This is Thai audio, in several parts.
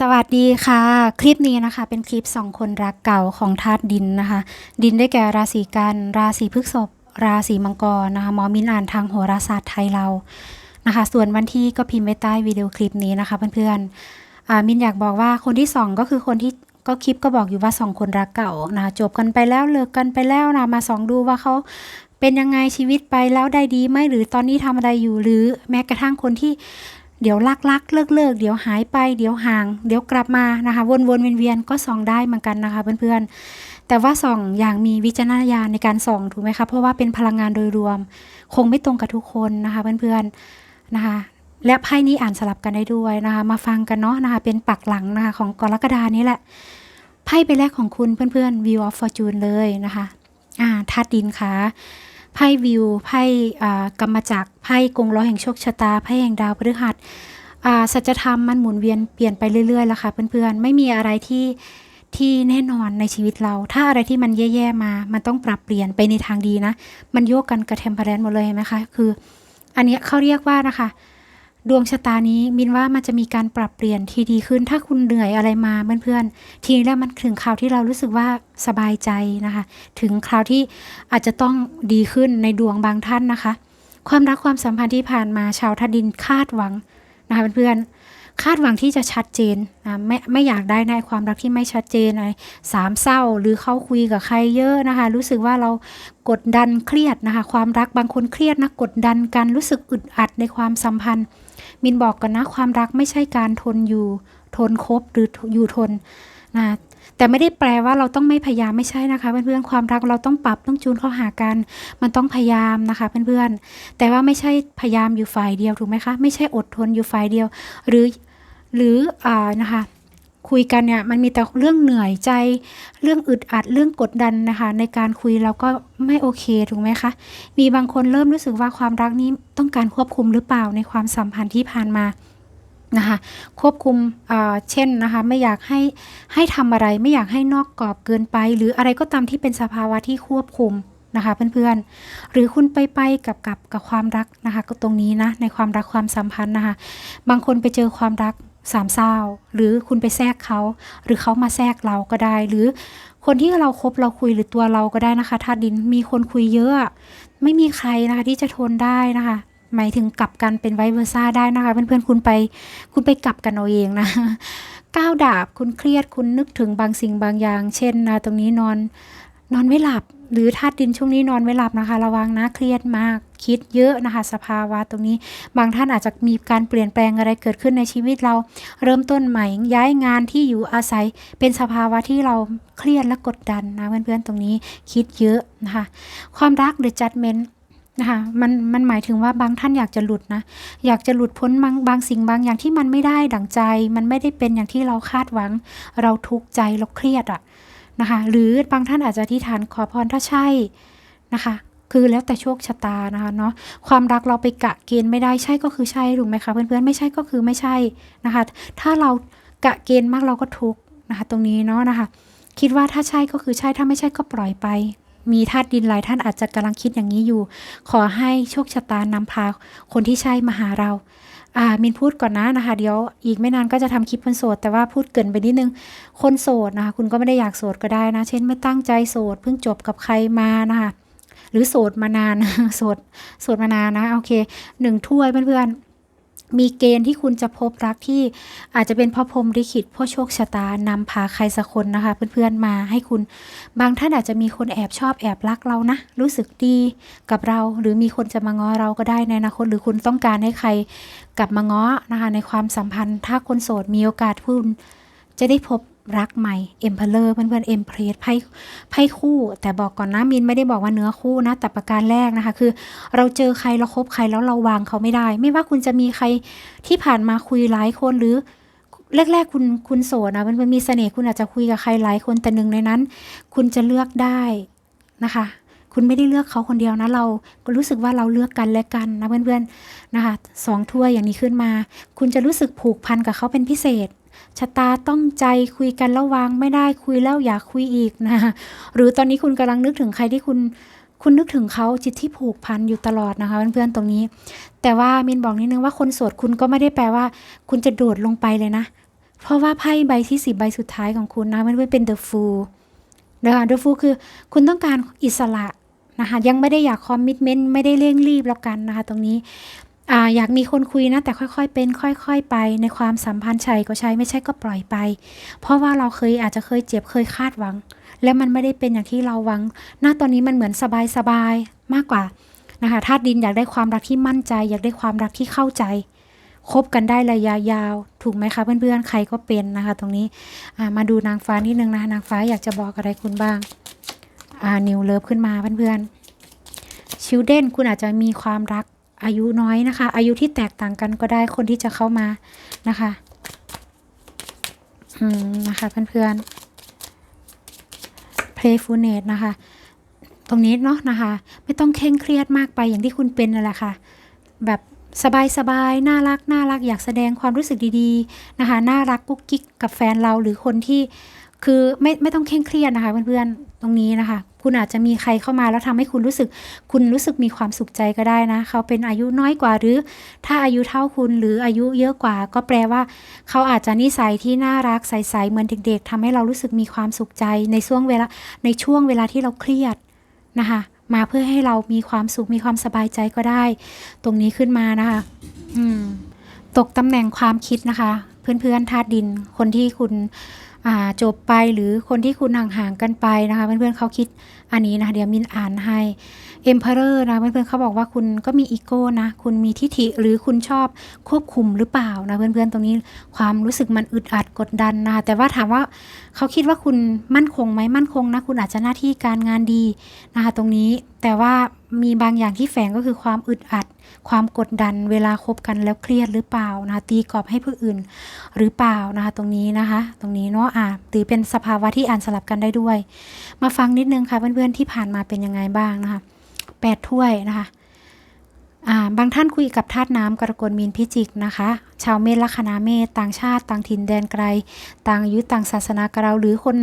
สวัสดีค่ะ คลิปนี้นะคะ เป็นคลิปสองคนรักเก่าของธาตุดินนะคะ ดินได้แก่ราศีกันราศีพฤษภราศีมังกรนะคะหมอมินอ่านทางโหราศาสตร์ไทยเรานะคะ ส่วนวันที่ก็พิมพ์ไว้ใต้วิดีโอคลิปนี้นะคะเพื่อนๆอ่ามินอยากบอกว่าคนที่สองก็คือคนที่ก็คลิปก็บอกอยู่ว่าสองคนรักเก่านะจบกันไปแล้วเลิกกันไปแล้วนะมาส่องดูว่าเขาเป็นยังไงชีวิตไปแล้วได้ดีไหมหรือตอนนี้ทำอะไรอยู่หรือแม้กระทั่งคนที่ เดี๋ยวลักลักเลิกเลิกเดี๋ยวหายไป เดี๋ยวห่าง เดี๋ยวกลับมานะคะ วนวนเวียนเวียนๆก็ส่องได้เหมือนกันนะคะเพื่อนๆ แต่ว่าส่องอย่างมีวิจารณญาณในการส่องถูกไหมคะเพราะว่าเป็นพลังงานโดยรวม คงไม่ตรงกับทุกคนนะคะเพื่อนๆนะคะ และไพ่นี้อ่านสลับกันได้ด้วยนะคะ มาฟังกันเนาะนะคะ เป็นปักหลังนะคะของกรกฎานี้แหละไพ่ใบแรกของคุณเพื่อนๆ View of Fortune เลยนะคะ อ่าธาตุดินค่ะ ไพ่วิว ไพ่กรรมจักรไพ่กงล้อแห่งโชคชะตา ไพ่แห่งดาวพฤหัสอ่าสัจธรรมมันหมุนเวียนเปลี่ยนไปเรื่อยๆแล้วค่ะเพื่อนๆ ไม่มีอะไรที่ที่แน่นอนในชีวิตเรา ถ้าอะไรที่มันแย่ๆมา มันต้องปรับเปลี่ยนไปในทางดีนะ มันโยกกันกระเทมพาแรนหมดเลยเห็นไหมคะ คือ อันนี้เขาเรียกว่านะคะ ดวงชะตานี้มินว่ามันจะมีการปรับเปลี่ยนที่ดีขึ้น ถ้าคุณเหนื่อยอะไรมาเพื่อนๆ ทีนี้แล้วมันถึงคราวที่เรารู้สึกว่าสบายใจนะคะ ถึงคราวที่อาจจะต้องดีขึ้นในดวงบางท่านนะคะ ความรักความสัมพันธ์ที่ผ่านมาชาวทัดดินคาดหวังนะคะเพื่อนๆคาดหวังที่จะชัดเจนนะไม่ไม่อยากได้ในความรักที่ไม่ชัดเจนอะไรสามเศร้าหรือเขาคุยกับใครเยอะนะคะ รู้สึกว่าเรากดดันเครียดนะคะ ความรักบางคนเครียดนะกดดันกันรู้สึกอึดอัดในความสัมพันธ์ มินบอกกันนะความรักไม่ใช่การทนอยู่ ทนคบหรืออยู่ทนนะแต่ไม่ได้แปลว่าเราต้องไม่พยายามไม่ใช่นะคะเพื่อนๆความรักเราต้องปรับต้องจูนเข้าหากัน มันต้องพยายามนะคะเพื่อนๆแต่ว่าไม่ใช่พยายามอยู่ฝ่ายเดียวถูกไหมคะไม่ใช่อดทนอยู่ฝ่ายเดียว หรือหรืออ่านะคะ คุยกันเนี่ยมันมีแต่เรื่องเหนื่อยใจ เรื่องอึดอัดเรื่องกดดันนะคะ ในการคุยเราก็ไม่โอเคถูกไหมคะ มีบางคนเริ่มรู้สึกว่าความรักนี้ต้องการควบคุมหรือเปล่าในความสัมพันธ์ที่ผ่านมานะคะควบคุมอ่าเช่นนะคะไม่อยากให้ให้ทำอะไรไม่อยากให้นอกกรอบเกินไป หรืออะไรก็ตามที่เป็นสภาวะที่ควบคุมนะคะเพื่อนๆ หรือคุณไปไปกับกับกับความรักนะคะก็ตรงนี้นะในความรักความสัมพันธ์นะคะบางคนไปเจอความรัก สามเศร้าหรือคุณไปแทรกเขา หรือเขามาแทรกเราก็ได้ หรือคนที่เราคบเราคุยหรือตัวเราก็ได้นะคะธาตุดินมีคนคุยเยอะอะ ไม่มีใครนะคะที่จะทนได้นะคะ หมายถึงกลับกันเป็นไวเวอร์ซ่าได้นะคะเพื่อนๆคุณไปคุณไปกลับกันเอาเองนะก้าวดาบคุณเครียดคุณนึกถึงบางสิ่งบางอย่าง เช่นนะตรงนี้นอน นอนไม่หลับ หรือธาตุดินช่วงนี้นอนไม่หลับนะคะ ระวังนะเครียดมากคิดเยอะนะคะ สภาวะตรงนี้ บางท่านอาจจะมีการเปลี่ยนแปลงอะไรเกิดขึ้นในชีวิตเรา เริ่มต้นใหม่ย้ายงานที่อยู่อาศัย เป็นสภาวะที่เราเครียดและกดดันนะเพื่อนๆตรงนี้คิดเยอะนะคะ ความรักหรือ judgment นะคะมันมันหมายถึงว่าบางท่านอยากจะหลุดนะ อยากจะหลุดพ้นบางบางสิ่งบางอย่างที่มันไม่ได้ดั่งใจ มันไม่ได้เป็นอย่างที่เราคาดหวัง เราทุกข์ใจเราเครียดอะ นะคะ หรือบางท่านอาจจะอธิษฐานขอพรถ้าใช่นะคะ คือแล้วแต่โชคชะตานะคะเนาะความรักเราไปกะเกณฑ์ไม่ได้ใช่ก็คือใช่ถูกไหมคะเพื่อนๆไม่ใช่ก็คือไม่ใช่นะคะ ถ้าเรากะเกณฑ์มากเราก็ทุกนะคะตรงนี้เนาะนะคะ คิดว่าถ้าใช่ก็คือใช่ถ้าไม่ใช่ก็ปล่อยไป มีธาตุดินหลายท่านอาจจะกำลังคิดอย่างนี้อยู่ ขอให้โชคชะตานำพาคนที่ใช่มาหาเรา อ่ามินพูดก่อนนะนะคะ เดี๋ยวอีกไม่นานก็จะทำคลิปคนโสด แต่ว่าพูดเกินไปนิดนึงคนโสดนะคะ คุณก็ไม่ได้อยากโสดก็ได้นะ เช่นไม่ตั้งใจโสดเพิ่งจบกับใครมานะคะหรือโสดมานานโสดโสดมานานนะโอเคหนึ่งถ้วยเพื่อนๆ มีเกณฑ์ที่คุณจะพบรักที่อาจจะเป็นเพ่อพรมลิขิตเพ่อโชคชะตานำพาใครสักคนนะคะ เพื่อนๆมาให้คุณบางท่านอาจจะมีคนแอบชอบแอบรักเรานะ รู้สึกดีกับเรา หรือมีคนจะมาง้อเราก็ได้ในอนาคตหรือคุณต้องการให้ใครกลับมาง้อนะคะในความสัมพันธ์ ถ้าคนโสดมีโอกาสคุณจะได้พบ รักใหม่เอ็มเพลเลอร์เพื่อนๆเอ็มเพรสไพ่ไพ่คู่ แต่บอกก่อนนะมินไม่ได้บอกว่าเนื้อคู่นะ แต่ประการแรกนะคะ คือ เราเจอใครเราคบใครแล้วเราวางเขาไม่ได้ ไม่ว่าคุณจะมีใครที่ผ่านมาคุยหลายคนหรือแรกๆ คุณคุณโสดนะมันมันมีเสน่ห์คุณอาจจะคุยกับใครหลายคนแต่หนึ่งในนั้น คุณจะเลือกได้นะคะ คุณไม่ได้เลือกเขาคนเดียวนะเราก็รู้สึกว่าเราเลือกกันและกันนะเพื่อนๆนะคะสองถ้วยอย่างนี้ขึ้นมา คุณจะรู้สึกผูกพันกับเขาเป็นพิเศษ ชะตาต้องใจคุยกันแล้ววางไม่ได้คุยแล้วอยากคุยอีกนะคะหรือตอนนี้คุณกำลังนึกถึงใครที่คุณคุณนึกถึงเขาจิตที่ผูกพันอยู่ตลอดนะคะเพื่อนๆตรงนี้ แต่ว่ามินบอกนิดนึงว่าคนโสดคุณก็ไม่ได้แปลว่า คุณจะโดดลงไปเลยนะ เพราะว่าไพ่ใบที่สิบใบสุดท้ายของคุณนะมันเป็น the fool นะคะ the fool คือคุณต้องการอิสระนะคะยังไม่ได้อยากคอมมิ t เมนต์ไม่ได้เร่งรีบแล้วกันนะคะตรงนี้ ออยากมีคนคุยนะ แต่ค่อยๆ เป็นค่อย ๆ ไปในความสัมพันธ์ใช่ก็ใช่ไม่ใช่ก็ปล่อยไป เพราะว่าเราเคยอาจจะเคยเจ็บเคยคาดหวัง แล้วมันไม่ได้เป็นอย่างที่เราหวังหน้าตอนนี้มันเหมือนสบายๆมากกว่านะคะธาตุดินอยากได้ความรักที่มั่นใจ อยากได้ความรักที่เข้าใจคบกันได้ระยะยาว ถูกไหมคะเพื่อนๆใครก็เป็นนะคะ ตรงนี้มาดูนางฟ้านิดนึงนะคะนางฟ้าอยากจะบอกอะไรคุณบ้างนิวเลิฟขึ้นมาเพื่อนๆชิลเด้นคุณอาจจะมีความรัก อายุน้อยนะคะ อายุที่แตกต่างกันก็ได้คนที่จะเข้ามานะคะอืมนะคะเพื่อนๆ playfulness นะคะ ตรงนี้เนาะนะคะ ไม่ต้องเคร่งเครียดมากไปอย่างที่คุณเป็นนั่นแหละค่ะ แบบสบายๆ น่ารัก น่ารัก อยากแสดงความรู้สึกดีๆ นะคะ น่ารักกุ๊กกิ๊กกับแฟนเราหรือคนที่ คือไม่ไม่ต้องเคร่งเครียดนะคะเพื่อนๆ ตรงนี้นะคะ คุณอาจจะมีใครเข้ามาแล้วทำให้คุณรู้สึก คุณรู้สึกมีความสุขใจก็ได้นะ เขาเป็นอายุน้อยกว่าหรือ ถ้าอายุเท่าคุณหรืออายุเยอะกว่า ก็แปลว่า เขาอาจจะนิสัยที่น่ารักใสๆเหมือนเด็ก ๆทำให้เรารู้สึกมีความสุขใจในช่วงเวลาในช่วงเวลาที่เราเครียดนะคะมาเพื่อให้เรามีความสุขมีความสบายใจก็ได้ ตรงนี้ขึ้นมานะคะตกตำแหน่งความคิดนะคะ เพื่อนๆธาตุดินคนที่คุณ จบไปหรือคนที่คุณห่างๆกันไปนะคะ เพื่อนๆเขาคิดอันนี้นะคะเดี๋ยวมินอ่านให้ Emperor นะเพื่อนๆเขาบอกว่าคุณก็มีอีโก้นะ คุณมีทิฐิหรือคุณชอบควบคุมหรือเปล่านะเพื่อนๆตรงนี้ความรู้สึกมันอึดอัดกดดันนะคะแต่ว่าถามว่าเขาคิดว่าคุณมั่นคงไหมมั่นคงนะ คุณอาจจะหน้าที่การงานดีนะคะตรงนี้แต่ว่ามีบางอย่างที่แฝงก็คือความอึดอัด ความกดดัน เวลาคบกันแล้วเครียดหรือเปล่านะตีกรอบให้ผู้อื่นหรือเปล่านะคะตรงนี้นะคะ ตรงนี้เนาะอ่าถือเป็นสภาวะที่อ่านสลับกันได้ด้วย มาฟังนิดนึงค่ะเพื่อนๆที่ผ่านมาเป็นยังไงบ้างนะคะ แปดถ้วยนะคะอ่าบางท่านคุยกับธาตุน้ำกรกฎมีนพิจิกนะคะ ชาวเมษลัคนาเมษต่างชาติ ต่างถิ่นแดนไกล ต่างอายุต่างศาสนากับเรา หรือคน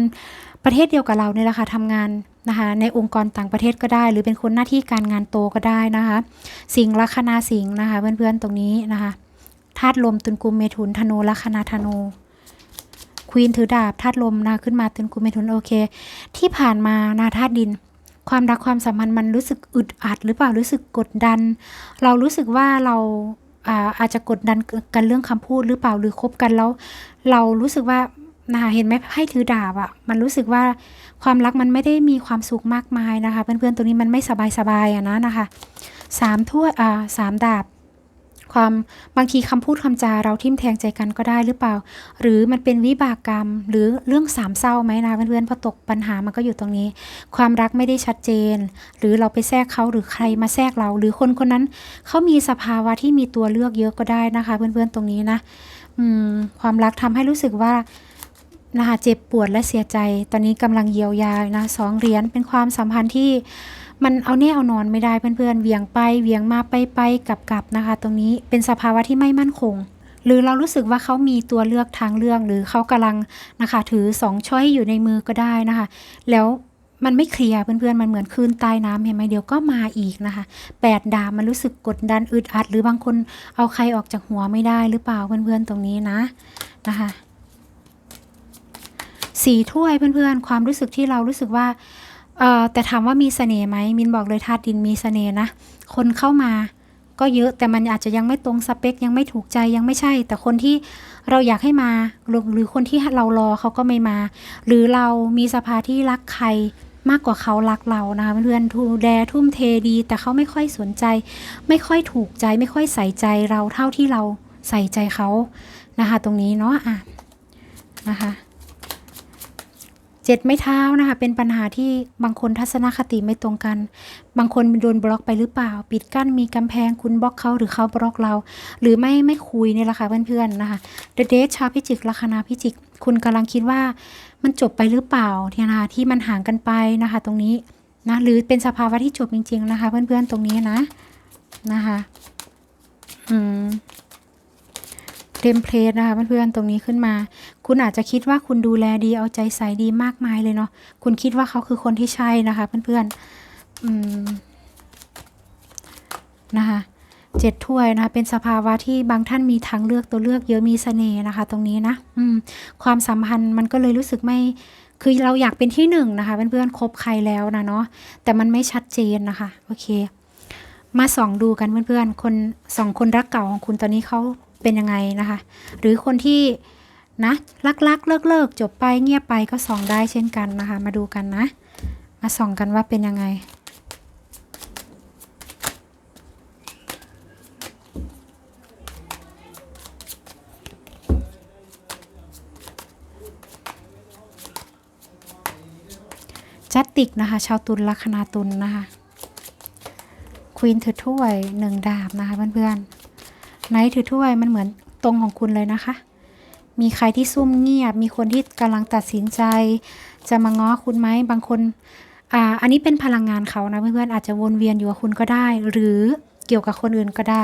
ประเทศเดียวกับเราเนี่ยแหละค่ะทำงานนะคะในองค์กรต่างประเทศก็ได้ หรือเป็นคนหน้าที่การงานโตก็ได้นะคะ สิงลัคนาสิงนะคะ เพื่อนๆตรงนี้นะคะธาตุลมตุลกุมเมถุนธนูลัคนาธนูควีนถือดาบธาตุลมนะขึ้นมาตุลกุมเมถุนโอเค ที่ผ่านมานาธาตุดิน ความรักความสัมพันธ์มันรู้สึกอึดอัด หรือเปล่ารู้สึกกดดัน เรารู้สึกว่าเราอาอาจจะกดดันกันเรื่องคำพูดหรือเปล่าหรือคบกันแล้ว เรารู้สึกว่านะคะเห็นไหมให้ถือดาบอะ่ะมันรู้สึกว่าความรักมันไม่ได้มีความสุขมากมายนะคะ เพื่อนๆตัวนี้มันไม่สบายสบายๆอะนะนะคะสามถ้วยอ่าสามดาบ ความบางทีคำพูดคำจาเราทิ่มแทงใจกันก็ได้หรือเปล่า หรือมันเป็นวิบากกรรม หรือเรื่องสามเศร้าไหมนะเพื่อนๆพอตกปัญหามันก็อยู่ตรงนี้ ความรักไม่ได้ชัดเจน หรือเราไปแทรกเขาหรือใครมาแทรกเรา หรือคนคนนั้นเขามีสภาวะที่มีตัวเลือกเยอะก็ได้นะคะ เพื่อนๆตรงนี้นะอความรักทำให้รู้สึกว่านะคะเจ็บปวดและเสียใจ ตอนนี้กำลังเยียวยานะสองเหรียญเป็นความสัมพันธ์ที่ มันเอาแน่เอานอนไม่ได้เพื่อนๆเวียงไปเวียงมาไปไปกลับกลับนะคะ ตรงนี้เป็นสภาวะที่ไม่มั่นคง หรือเรารู้สึกว่าเขามีตัวเลือกทางเลือกหรือเขากำลังนะคะ ถือสองช้อยอยู่ในมือก็ได้นะคะ แล้วมันไม่เคลียร์เพื่อนๆ มันเหมือนคลื่นใต้น้ำเห็นไหมเดี๋ยวก็มาอีกนะคะแปดดามันรู้สึกกดดันอึดอัด หรือบางคนเอาใครออกจากหัวไม่ได้หรือเปล่าเพื่อนๆตรงนี้นะนะคะสีถ้วยเพื่อนๆ ความรู้สึกที่เรารู้สึกว่า เอ่อแต่ถามว่ามีเสน่ห์ไหมมินบอกเลยธาตุดินมีเสน่ห์นะ คนเข้ามาก็เยอะแต่มันอาจจะยังไม่ตรงสเปค ยังไม่ถูกใจยังไม่ใช่ แต่คนที่เราอยากให้มาหรือคนที่เรารอเขาก็ไม่มา หรือเรามีสภาที่รักใครมากกว่าเขารักเรานะคะเพื่อนๆดูแลทุ่มเทดี แต่เขาไม่ค่อยสนใจ ไม่ค่อยถูกใจ ไม่ค่อยใส่ใจเราเท่าที่เราใส่ใจเขานะคะ ตรงนี้เนาะอะนะคะ เจ็ดไม่เท้านะคะเป็นปัญหาที่บางคนทัศนคติไม่ตรงกัน บางคนโดนบล็อกไปหรือเปล่า ปิดกั้นมีกำแพงคุณบล็อกเขาหรือเขาบล็อกเรา หรือไม่ไม่คุยเนี่ยแหละค่ะเพื่อนๆนะคะเดเดชชาวพิจิกลัคนาพิจิก คุณกำลังคิดว่ามันจบไปหรือเปล่าเนี่ยนะคะที่มันห่างกันไปนะคะ ตรงนี้นะหรือเป็นสภาวะที่จบจริง ๆ นะคะ เพื่อนๆตรงนี้นะนะคะอืมเทมเพลตนะคะเพื่อนๆตรงนี้ขึ้นมา คุณอาจจะคิดว่าคุณดูแลดีเอาใจใส่ดีมากมายเลยเนาะคุณคิดว่าเขาคือคนที่ใช่นะคะเพื่อนๆอืมนะคะเจ็ดถ้วยนะคะเป็นสภาวะที่บางท่านมีทางเลือกตัวเลือกเยอะมีเสน่ห์นะคะ ตรงนี้นะอืมความสัมพันธ์มันก็เลยรู้สึกไม่คือเราอยากเป็นที่หนึ่งนะคะเพื่อนๆคบใครแล้วนะเนาะแต่มันไม่ชัดเจนนะคะโอเค มาส่องดูกันเพื่อนๆคนสองคนรักเก่าของคุณตอนนี้เขาเป็นยังไงนะคะ หรือคนที่ นะรักๆเลิกเลิกๆ จบไปเงียบไปก็ส่องได้เช่นกันนะคะ มาดูกันนะ มาส่องกันว่าเป็นยังไงจัตติกนะคะ ชาวตุลลัคนาตุลนะคะควีนถือถ้วยหนึ่งดาบนะคะเพื่อนๆไนท์ถือถ้วยมันเหมือนตรงของคุณเลยนะคะ มีใครที่ซุ่มเงียบ มีคนที่กำลังตัดสินใจ จะมาง้อคุณไหมบางคนอ่าอันนี้เป็นพลังงานเขานะเพื่อนๆอาจจะวนเวียนอยู่กับคุณก็ได้ หรือเกี่ยวกับคนอื่นก็ได้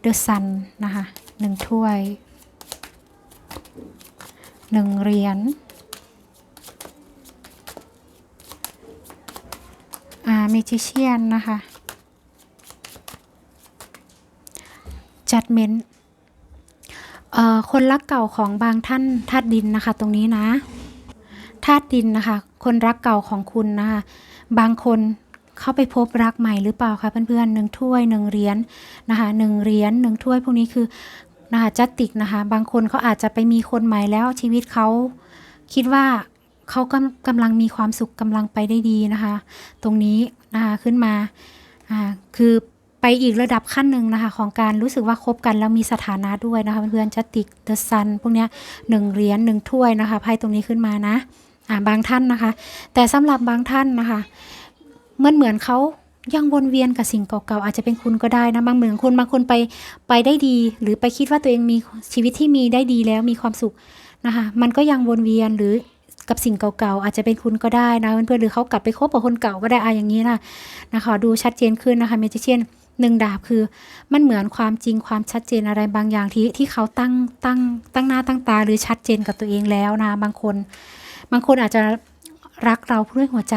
เดอะซันนะคะหนึ่งถ้วยหนึ่งเหรียญอ่าเมจิเชียนนะคะจัดเมน คนรักเก่าของบางท่านธาตุดินนะคะ ตรงนี้นะธาตุดินนะคะ คนรักเก่าของคุณนะคะบางคนเข้าไปพบรักใหม่หรือเปล่าคะเพื่อนๆหนึ่งถ้วยหนึ่งเหรียญนะคะหนึ่งเหรียญหนึ่งถ้วยพวกนี้คือนะคะจัตติกนะคะ บางคนเขาอาจจะไปมีคนใหม่แล้วชีวิตเขาคิดว่าเขากำกำลังมีความสุขกำลังไปได้ดีนะคะ ตรงนี้นะคะขึ้นมาอ่าคือ ไปอีกระดับขั้นหนึ่งนะคะ ของการรู้สึกว่าคบกันแล้วมีสถานะด้วยนะคะเพื่อนๆจัตติกเดอะซันพวกเนี้ยหนึ่งเหรียญหนึ่งถ้วยนะคะไพ่ตรงนี้ขึ้นมานะอ่าบางท่านนะคะ แต่สำหรับบางท่านนะคะเหมือนเหมือนเขายังวนเวียนกับสิ่งเก่าๆอาจจะเป็นคุณก็ได้นะบางเหมือนคนบางคนไปไปได้ดี หรือไปคิดว่าตัวเองมีชีวิตที่มีได้ดีแล้วมีความสุขนะคะมันก็ยังวนเวียนหรือกับสิ่งเก่าๆอาจจะเป็นคุณก็ได้นะเพื่อนๆหรือเขากลับไปคบกับคนเก่าก็ได้อะอย่างนี้นะนะคะดูชัดเจนขึ้นนะคะเมจิเชียน หนึ่งดาบคือ มันเหมือนความจริงความชัดเจนอะไรบางอย่างที่ที่เขาตั้งตั้งตั้งหน้าตั้งตาหรือชัดเจนกับตัวเองแล้วนะบางคน บางคนอาจจะรักเราด้วยหัวใจ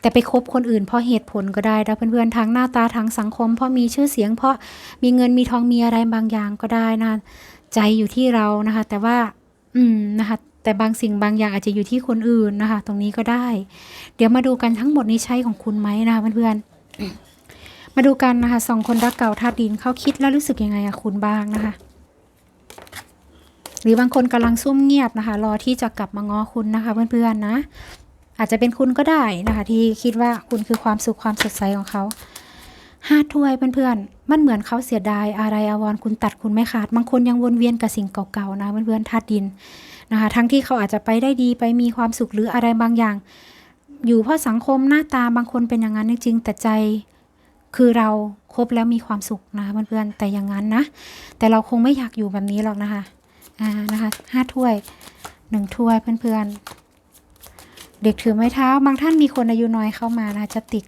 แต่ไปคบคนอื่นเพราะเหตุผลก็ได้นะเพื่อนๆทางหน้าตาทางสังคม เพราะมีชื่อเสียง เพราะมีเงินมีทองมีอะไรบางอย่างก็ได้นะใจอยู่ที่เรานะคะ แต่ว่า อืมนะคะแต่บางสิ่งบางอย่างอาจจะอยู่ที่คนอื่นนะคะ ตรงนี้ก็ได้ เดี๋ยวมาดูกันทั้งหมดนี้ใช่ของคุณไหมนะคะเพื่อนๆ มาดูกันนะคะสองคนรักเก่าธาตุดินเขาคิดแล้วรู้สึกยังไงกับคุณบ้างนะคะ หรือบางคนกำลังซุ่มเงียบนะคะ รอที่จะกลับมาง้อคุณนะคะเพื่อนๆนะ อาจจะเป็นคุณก็ได้นะคะ ที่คิดว่าคุณคือความสุขความสดใสของเขาห้าถ้วยเพื่อนๆ มันเหมือนเขาเสียดายอะไรอาวรณ์คุณตัดคุณไม่ขาด บางคนยังวนเวียนกับสิ่งเก่าๆนะเพื่อนๆธาตุดินนะคะ ทั้งที่เขาอาจจะไปได้ดีไปมีความสุขหรืออะไรบางอย่าง อยู่เพราะสังคมหน้าตาบางคนเป็นอย่างนั้นจริงๆแต่ใจ คือเราครบแล้วมีความสุขนะเพื่อนๆแต่อย่างนั้นนะ แต่เราคงไม่อยากอยู่แบบนี้หรอกนะคะอ่านะคะห้าถ้วยหนึ่งถ้วยเพื่อนๆ เด็กถือไม้เท้า บางท่านมีคนอายุน้อยเข้ามานะจะติด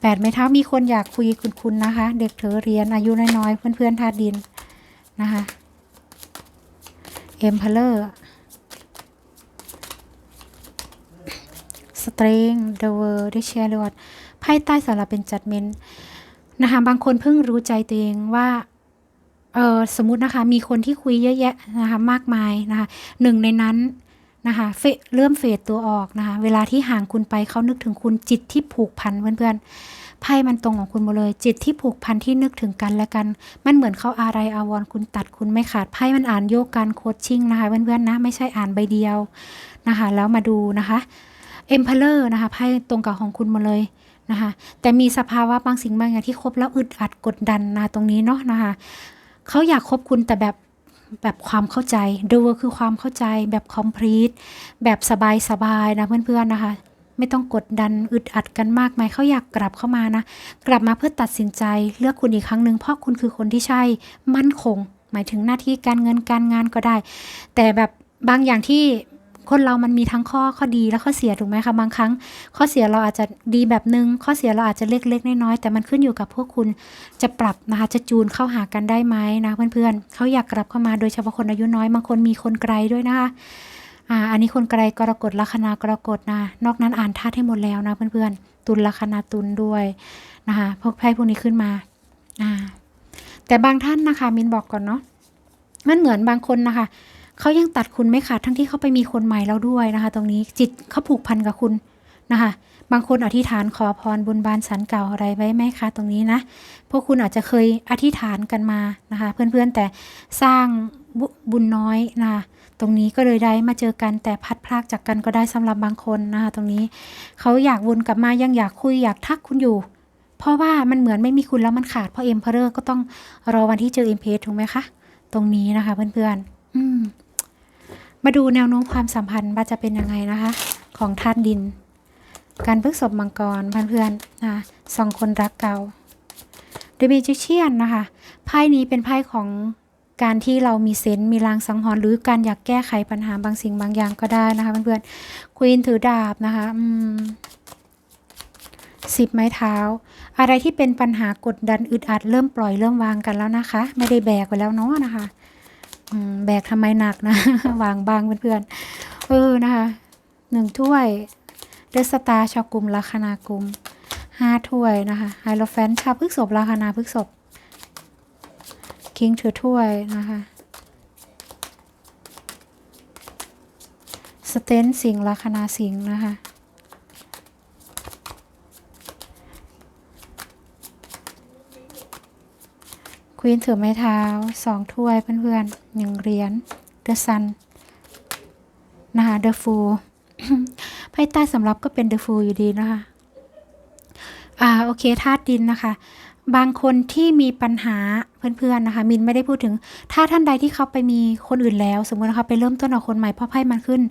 แปดไม้เท้ามีคนอยากคุยคุณคุณนะคะ เด็กถือเรียนอายุน้อยๆเพื่อนๆธาตุดินนะคะเอ็มพลเลอร์ สตริงเดเวอร์ด้เชียร์ลวดไพ่ใต้สำหรับเป็นจัดเมนนะคะบางคนเพิ่งรู้ใจตัวเองว่าเออสมมุตินะคะมีคนที่คุยเยอะแยะนะคะมากมายนะคะหนึ่งในนั้นนะคะเฟเริ่มเฟดตัวออกนะคะเวลาที่ห่างคุณไปเขานึกถึงคุณจิตที่ผูกพันเพื่อนๆไพ่มันตรงของคุณหมดเลย จิตที่ผูกพันที่นึกถึงกันและกัน มันเหมือนเขาอะไรอาวรคุณตัดคุณไม่ขาดไพ่มันอ่านโยกการโคชชิ่งนะคะเพื่อนๆนะไม่ใช่อ่านใบเดียวนะคะแล้วมาดูนะคะ เอ็มพเลอร์นะคะไพ่ตรงกับของคุณหมดเลยนะคะ แต่มีสภาวะบางสิ่งบางอย่างที่คบแล้วอึดอัดกดดันนะตรงนี้เนาะนะคะเขาอยากคบคุณแต่แบบแบบความเข้าใจดูคือความเข้าใจแบบ complete แบบสบายๆนะเพื่อนๆนะคะไม่ต้องกดดันอึดอัดกันมากมายเขาอยากกลับเข้ามานะ กลับมาเพื่อตัดสินใจเลือกคุณอีกครั้งหนึ่งเพราะคุณคือคนที่ใช่มั่นคง หมายถึงหน้าที่การเงินการงานก็ได้ แต่แบบบางอย่างที่ คนเรามันมีทั้งข้อข้อดีและข้อเสียถูกไหมคะบางครั้ง ข้อเสียเราอาจจะดีแบบนึง ข้อเสียเราอาจจะเล็กๆน้อยๆแต่มันขึ้นอยู่กับพวกคุณจะปรับนะคะจะจูนเข้าหากันได้ไหมนะเพื่อนๆเขาอยากกลับเข้ามาโดยเฉพาะคนอายุน้อยบางคนมีคนไกลด้วยนะคะอ่าอันนี้คนไกลกรกฎลัคนากรกฎนะนอกนั้นอ่านธาตุให้หมดแล้วนะเพื่อนๆตุลลัคนาตุลด้วยนะคะพวกไพ่พวกนี้ขึ้นมาอ่าแต่บางท่านนะคะมินบอกก่อนเนาะมันเหมือนบางคนนะคะ เขายังตัดคุณไม่ขาดทั้งที่เขาไปมีคนใหม่แล้วด้วยนะคะ ตรงนี้จิตเขาผูกพันกับคุณนะคะ บางคนอธิษฐานขอพรบุญบานสันเก่าอะไรไว้ไหมคะตรงนี้นะ พวกคุณอาจจะเคยอธิษฐานกันมานะคะ เพื่อนๆแต่สร้างบุบุญน้อยนะคะตรงนี้ก็เลยได้มาเจอกันแต่พัดพลากจากกันก็ได้สำหรับบางคนนะคะตรงนี้เขาอยากวนกลับมายังอยากคุยอยากทักคุณอยู่ เพราะว่ามันเหมือนไม่มีคุณแล้วมันขาดเพราะเอ็มเพอร์ก็ต้องรอวันที่เจอเอ็มเพถูกไหมคะ ตรงนี้นะคะเพื่อนๆอืม มาดูแนวโน้มความสัมพันธ์ว่าจะเป็นยังไงนะคะ ของธาตุดิน การพฤกษบมังกรเพื่อนๆนะสองคนรักเก่า The Magician นะคะไพ่นี้เป็นไพ่ของการที่เรามีเซนส์มีลางสังหรณ์หรือการอยากแก้ไขปัญหาบางสิ่งบางอย่างก็ได้นะคะเพื่อนๆควีนถือดาบนะคะอืมสิบไม้เท้า อะไรที่เป็นปัญหากดดันอึดอัดเริ่มปล่อยเริ่มวางกันแล้วนะคะ ไม่ได้แบกไปแล้วเนาะนะคะ แบกทำไมหนักนะ วางบางเพื่อนๆ เออนะคะหนึ่งถ้วยเดสตาชาวกลุ่มลัคนากุมห้าถ้วยนะคะไฮโลแฟนชาวพฤกษบราคนาพฤกษบคิงถือถ้วยนะคะสเตนสิงห์ราคนาสิงนะคะ ควีนถือไม้เท้าสองถ้วยเพื่อนๆหนึ่งเหรียญเดอะซันนะคะเดอะฟูไพ่ใต้สำรับก็เป็นเดอะฟูอยู่ดีนะคะ อ่าโอเคธาตุดินนะคะ บางคนที่มีปัญหาเพื่อนๆนะคะ มินไม่ได้พูดถึง ถ้าท่านใดที่เขาไปมีคนอื่นแล้ว สมมตินะคะไปเริ่มต้นเอาคนใหม่เพราะไพ่มันขึ้น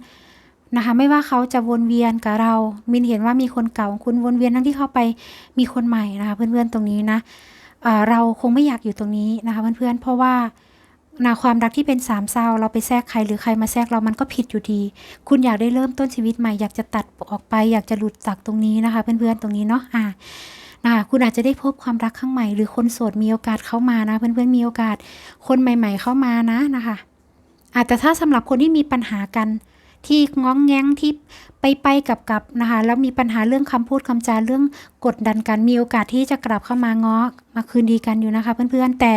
นะคะไม่ว่าเขาจะวนเวียนกับเรา มินเห็นว่ามีคนเก่าของคุณวนเวียนทั้งที่เขาไปมีคนใหม่นะคะ เพื่อนๆตรงนี้นะ เราคงไม่อยากอยู่ตรงนี้นะคะเพื่อนๆ เพราะว่านะความรักที่เป็นสามเศร้าเราไปแทรกใครหรือใครมาแทรกเรามันก็ผิดอยู่ดี คุณอยากได้เริ่มต้นชีวิตใหม่อยากจะตัดออกไป อยากจะหลุดจากตรงนี้นะคะเพื่อนๆตรงนี้เนาะอ่านะคะคุณอาจจะได้พบความรักข้างใหม่ หรือคนโสดมีโอกาสเข้ามานะ เพื่อนๆมีโอกาสคนใหม่ ๆ เข้ามานะนะคะอาจจะถ้าสำหรับคนที่มีปัญหากัน ที่ง้องแง้งที่ไปไปกับกับนะคะแล้วมีปัญหาเรื่องคำพูดคำจาเรื่องกดดันกันมีโอกาสที่จะกลับเข้ามาง้อมาคืนดีกันอยู่นะคะเพื่อนๆแต่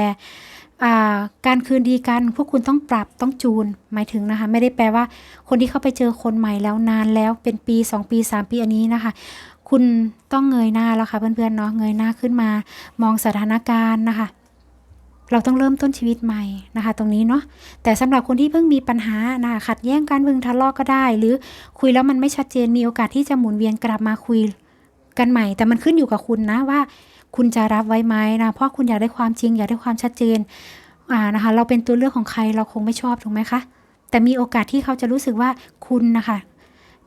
การคืนดีกันพวกคุณต้องปรับต้องจูนหมายถึงนะคะไม่ได้แปลว่า คนที่เข้าไปเจอคนใหม่แล้วนานแล้วเป็นปี 2 ปี 3 ปีอันนี้นะคะ คุณต้องเงยหน้าแล้วค่ะเพื่อนๆเนาะเงยหน้าขึ้นมามองสถานการณ์นะคะ เราต้องเริ่มต้นชีวิตใหม่นะคะ ตรงนี้เนาะแต่สำหรับคนที่เพิ่งมีปัญหานะคะขัดแย้งกันพิ่งทะเลาะก็ได้ หรือคุยแล้วมันไม่ชัดเจนมีโอกาสที่จะหมุนเวียนกลับมาคุยกันใหม่ แต่มันขึ้นอยู่กับคุณนะว่า คุณจะรับไว้ไหมนะเพราะคุณอยากได้ความจริง อยากได้ความชัดเจนอ่านะคะ เราเป็นตัวเลือกของใครเราคงไม่ชอบถูกไหมคะแต่มีโอกาสที่เขาจะรู้สึกว่าคุณนะคะ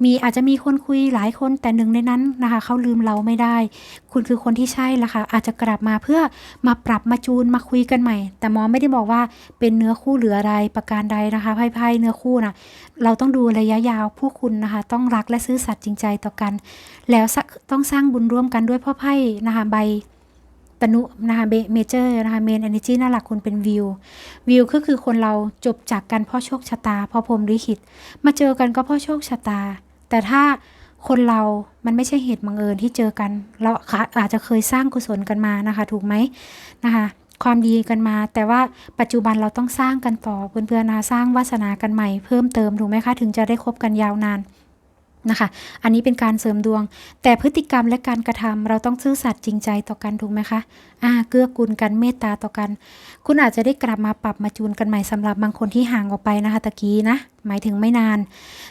มีอาจจะมีคนคุยหลายคนแต่หนึ่งในนั้นนะคะเขาลืมเราไม่ได้ คุณคือคนที่ใช่ละค่ะอาจจะกลับมาเพื่อมาปรับมาจูนมาคุยกันใหม่ แต่หมอไม่ได้บอกว่าเป็นเนื้อคู่หรืออะไรประการใดนะคะไพ่ไพ่เนื้อคู่นะเราต้องดูระยะยาวผู้คุณนะคะ ต้องรักและซื่อสัตย์จริงใจต่อกัน แล้วต้องสร้างบุญร่วมกันด้วยพ่อไพ่นะคะใบตนุนะคะเมเจอร์นะคะเมนเอเนจีน่าหลักคุณเป็นวิว วิวก็คือคนเราจบจากกันเพราะโชคชะตาเพราะพรหมลิขิต มาเจอกันก็เพราะโชคชะตา แต่ถ้าคนเรามันไม่ใช่เหตุบังเอิญที่เจอกัน เราอาจจะเคยสร้างกุศลกันมานะคะ ถูกไหมนะคะ ความดีกันมา แต่ว่าปัจจุบันเราต้องสร้างกันต่อเพื่อนๆนะสร้างวาสนากันใหม่เพิ่มเติมถูกไหมคะ ถึงจะได้คบกันยาวนาน นะคะ อันนี้เป็นการเสริมดวง แต่พฤติกรรมและการกระทำเราต้องซื่อสัตย์จริงใจต่อกันถูกไหมคะอ่าเกื้อกูลกันเมตตาต่อกัน คุณอาจจะได้กลับมาปรับมาจูนกันใหม่สำหรับบางคนที่ห่างออกไปนะคะตะกี้นะหมายถึงไม่นาน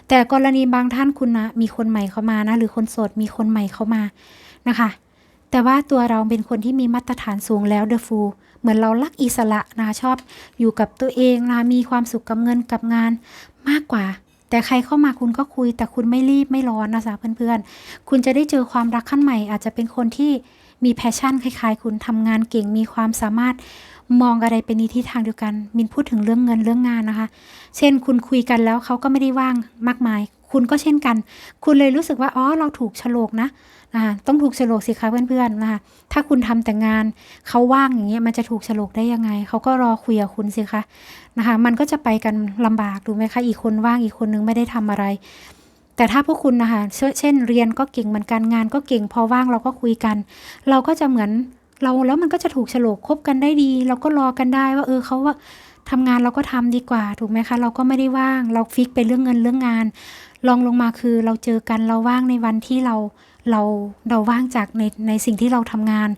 แต่กรณีบางท่านคุณนะมีคนใหม่เข้ามานะหรือคนโสดมีคนใหม่เข้ามานะคะแต่ว่าตัวเราเป็นคนที่มีมาตรฐานสูงแล้วเดอะฟูเหมือนเราลักอิสระนะชอบอยู่กับตัวเองนะมีความสุขกับเงินกับงานมากกว่า แต่ใครเข้ามาคุณก็คุย แต่คุณไม่รีบไม่ร้อนนะจ๊ะเพื่อนๆ คุณจะได้เจอความรักขั้นใหม่ อาจจะเป็นคนที่มีแพชชั่นคล้ายๆ คุณทำงานเก่งมีความสามารถมองอะไรเป็นนิทิศทางเดียวกัน มินพูดถึงเรื่องเงินเรื่องงานนะคะ เช่นคุณคุยกันแล้วเขาก็ไม่ได้ว่างมากมาย คุณก็เช่นกัน คุณเลยรู้สึกว่าอ๋อเราถูกฉลกนะ่าต้องถูกฉลกสิคะเพื่อนๆนะคะถ้าคุณทำแต่งานเขาว่างอย่างเงี้ยมันจะถูกฉลกได้ยังไง เขาก็รอคุยกับคุณสิคะนะคะมันก็จะไปกันลำบากถูกไหมคะอีกคนว่างอีกคนนึงไม่ได้ทำอะไร แต่ถ้าพวกคุณนะคะเช่นเรียนก็เก่งเหมือนกันงานก็เก่งพอว่างเราก็คุยกัน เราก็จะเหมือนเราแล้วมันก็จะถูกฉลกคบกันได้ดี เราก็รอกันได้ว่าเออเขาว่าทำงานเราก็ทำดีกว่าถูกไหมคะเราก็ไม่ได้ว่าง เราฟิกไปเรื่องเงินเรื่องงานลองลงมาคือเราเจอกันเราว่างในวันที่เรา เราเราว่างจากในในสิ่งที่เราทำงาน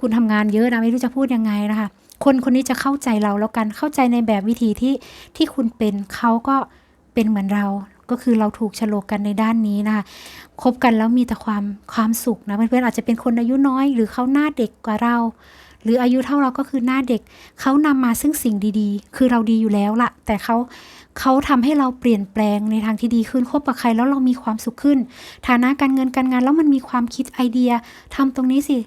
คุณทำงานเยอะนะไม่รู้จะพูดยังไงนะคะ คนคนนี้จะเข้าใจเราแล้วกันเข้าใจในแบบวิธีที่ที่คุณเป็นเขาก็เป็นเหมือนเราก็คือเราถูกฉลกกันในด้านนี้นะคะคบกันแล้วมีแต่ความความสุขนะเพื่อนๆอาจจะเป็นคนอายุน้อย หรือเขาหน้าเด็กกว่าเรา หรืออายุเท่าเราก็คือหน้าเด็ก เขานำมาซึ่งสิ่งดีๆ คือเราดีอยู่แล้วละแต่เขาเขาทำให้เราเปลี่ยนแปลงในทางที่ดีขึ้นคบกับใครแล้วเรามีความสุขขึ้น ฐานะการเงินการงานแล้วมันมีความคิดไอเดียทำตรงนี้สิ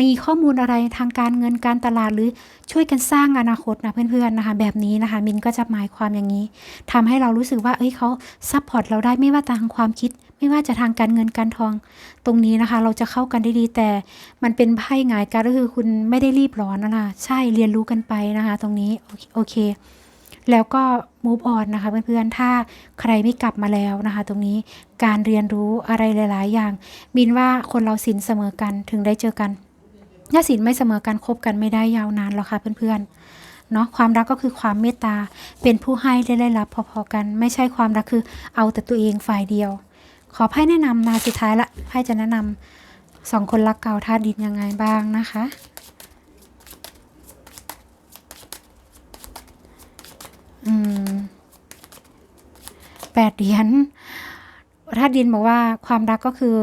มีข้อมูลอะไรทางการเงินการตลาดหรือช่วยกันสร้างอนาคตนะเพื่อนๆนะคะ แบบนี้นะคะ มินก็จะหมายความอย่างนี้ทำให้เรารู้สึกว่าเอ้ยเขาซัพพอร์ตเราได้ไม่ว่าทางความคิด ไม่ว่าจะทางการเงินการทอง ตรงนี้นะคะ เราจะเข้ากันได้ดีแต่มันเป็นไพ่หงายการก็คือคุณไม่ได้รีบร้อนนะคะใช่เรียนรู้กันไปนะคะ ตรงนี้โอเคอเค แล้วก็ move on นะคะเพื่อนๆถ้าใครไม่กลับมาแล้วนะคะ ตรงนี้การเรียนรู้อะไรหลาย ๆ อย่าง มินว่าคนเราสินเสมอกันถึงได้เจอกันถ้าสินไม่เสมอกันคบกันไม่ได้ยาวนานหรอกค่ะเพื่อนๆเนาะความรักก็คือความเมตตาเป็นผู้ให้ได้ได้รับพอๆกัน ไม่ใช่ความรักคือเอาแต่ตัวเองฝ่ายเดียว ขอไพ่แนะนำนาสุดท้ายละไพ่จะแนะนำสองคนรักเก่าธาตุดินยังไงบ้างนะคะ อืมแปดเหรียญธาตุดินบอกว่าความรักก็คือ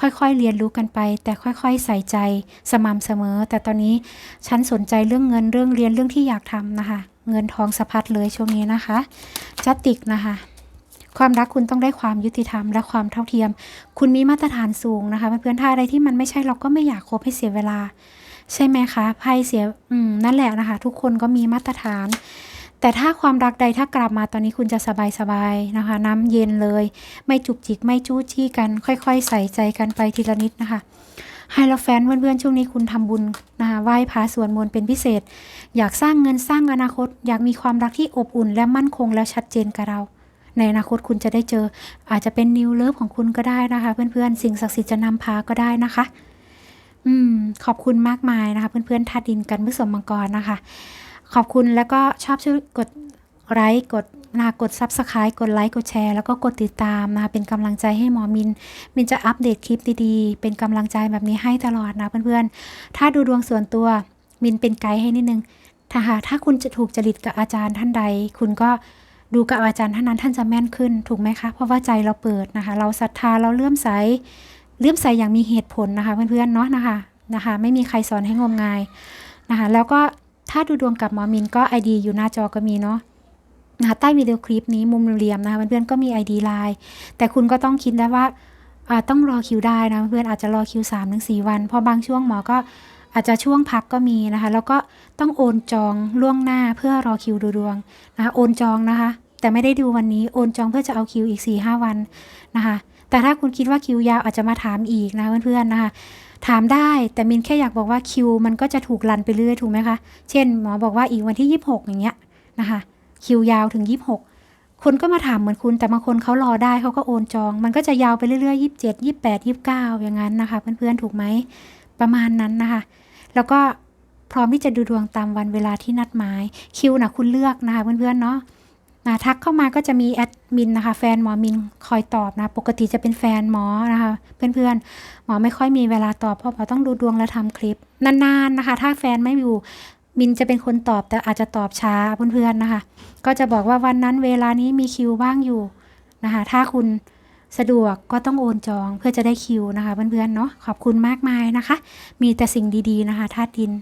ค่อยๆ เรียนรู้กันไป แต่ค่อยๆ ใส่ใจสม่ำเสมอ แต่ตอนนี้ฉันสนใจเรื่องเงินเรื่องเรียนเรื่องที่อยากทำนะคะ เงินทองสะพัดเลยช่วงนี้นะคะจัตติกนะคะ ความรักคุณต้องได้ความยุติธรรมและความเท่าเทียม คุณมีมาตรฐานสูงนะคะเพื่อนๆถ้าอะไรที่มันไม่ใช่เราก็ไม่อยากคบให้เสียเวลา ใช่ไหมคะไพ่เสียอืมนั่นแหละนะคะ ทุกคนก็มีมาตรฐาน แต่ถ้าความรักใดถ้ากลับมาตอนนี้คุณจะสบายสบายๆนะคะ น้ำเย็นเลย ไม่จุกจิกไม่จู้จี้กัน ค่อย ๆ ใส่ใจกันไปทีละนิดนะคะให้เราแฟนเพื่อนๆช่วงนี้คุณทำบุญนะคะไหว้พระสวดมนต์เป็นพิเศษ อยากสร้างเงินสร้างอนาคต อยากมีความรักที่อบอุ่นและมั่นคงและชัดเจนกับเรา ในอนาคตคุณจะได้เจอ อาจจะเป็นนิวเลิฟของคุณก็ได้นะคะ เพื่อนๆ สิ่งศักดิ์สิทธิ์จะนำพาก็ได้นะคะ อืม ขอบคุณมากมายนะคะ เพื่อนๆธาตุดินกันผสมมังกรนะคะ ขอบคุณแล้วก็ชอบช่วยกดไลค์กดนะกด Subscribe กดไลค์กดแชร์แล้วก็กดติดตามนะคะเป็นกำลังใจให้หมอมิน มินจะอัปเดตคลิปดีๆ เป็นกำลังใจแบบนี้ให้ตลอดนะเพื่อนๆ ถ้าดูดวงส่วนตัวมินเป็นไกด์ให้นิดนึงถ้าหาถ้าคุณจะถูกจริตกับอาจารย์ท่านใด คุณก็ ดูกับอาจารย์ท่านนั้นท่านจะแม่นขึ้นถูกไหมคะ เพราะว่าใจเราเปิดนะคะ เราศรัทธาเราเลื่อมใสเลื่อมใสอย่างมีเหตุผลนะคะ เพื่อนๆเนาะนะคะนะคะ ไม่มีใครสอนให้งมงายนะคะ แล้วก็ถ้าดูดวงกับหมอมินก็ ID อยู่หน้าจอก็มีเนาะนะคะใต้วิดีโอคลิปนี้มุมเหลี่ยมนะคะเพื่อนๆก็มี ID ไลน์แต่คุณก็ต้องคิดได้ว่าอ่าต้องรอคิวได้นะเพื่อนอาจจะรอคิว3ามถึงสวัน เพอบางช่วงหมอก็ อาจจะช่วงพักก็มีนะคะ แล้วก็ต้องโอนจองล่วงหน้าเพื่อรอคิวดูดวงนะคะโอนจองนะคะ แต่ไม่ได้ดูวันนี้โอนจองเพื่อจะเอาคิวอีก4ีหวันนะคะ แต่ถ้าคุณคิดว่าคิวยาวอาจจะมาถามอีกนะเพื่อนๆนะคะถามได้แต่มินแค่อยากบอกว่าคิวมันก็จะถูกรันไปเรื่อยถูกไหมคะ เช่นหมอบอกว่าอีกวันที่ 26 อย่างเงี้ยนะคะ คิวยาวถึง 26 คนก็มาถามเหมือนคุณแต่บางคนเขารอได้เขาก็โอนจอง มันก็จะยาวไปเรื่อยๆ 27 28 29 อย่างนั้นนะคะ เพื่อนๆถูกไหมประมาณนั้นนะคะ แล้วก็พร้อมที่จะดูดวงตามวันเวลาที่นัดหมาย คิวนะคุณเลือกนะคะเพื่อนๆเนาะนะทักเข้ามาก็จะมีแอดมินนะคะแฟนหมอมินคอยตอบนะ ปกติจะเป็นแฟนหมอนะคะเพื่อนๆหมอไม่ค่อยมีเวลาตอบเพราะหมอต้องดูดวงและทำคลิป นานๆนะคะ ถ้าแฟนไม่อยู่มินจะเป็นคนตอบแต่อาจจะตอบช้าเพื่อนๆนะคะ ก็จะบอกว่าวันนั้นเวลานี้มีคิวว่างอยู่นะคะถ้าคุณ สะดวกก็ต้องโอนจองเพื่อจะได้คิวนะคะเพื่อนๆเนาะขอบคุณมากมายนะคะ มีแต่สิ่งดีๆนะคะธาตุดิน